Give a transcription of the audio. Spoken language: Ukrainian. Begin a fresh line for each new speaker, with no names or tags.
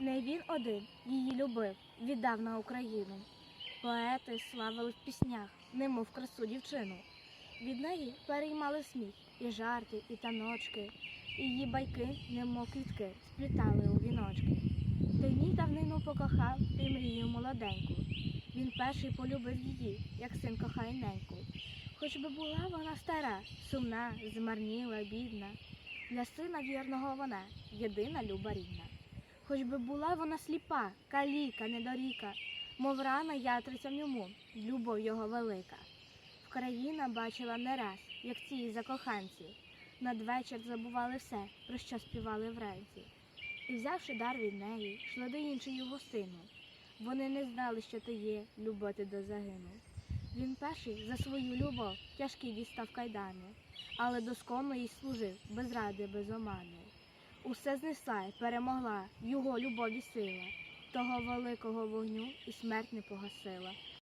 Не він один її любив, віддав на Україну. Поети славили в піснях, немов красу дівчину. Від неї переймали сміх, і жарти, і таночки, і її байки, немов квітки, сплітали у віночки. Ти ні давнину покохав, ти мрію молоденьку. Він перший полюбив її, як син кохає неньку. Хоч би була вона стара, сумна, змарніла, бідна. Для сина вірного вона єдина люба рідна. Хоч би була вона сліпа, каліка, недоріка, мов рана ятриця в ньому, любов його велика. Вкраїна бачила не раз, як ці закоханці, надвечір забували все, про що співали вранці. І взявши дар від неї, йшли до іншої гостину. Вони не знали, що ти є, люботи до загину. Він перший за свою любов тяжкі дістав кайдани, але досконно їй служив, без ради, без омани. Усе знесла й перемогла його любові сила, того великого вогню і смерть не погасила.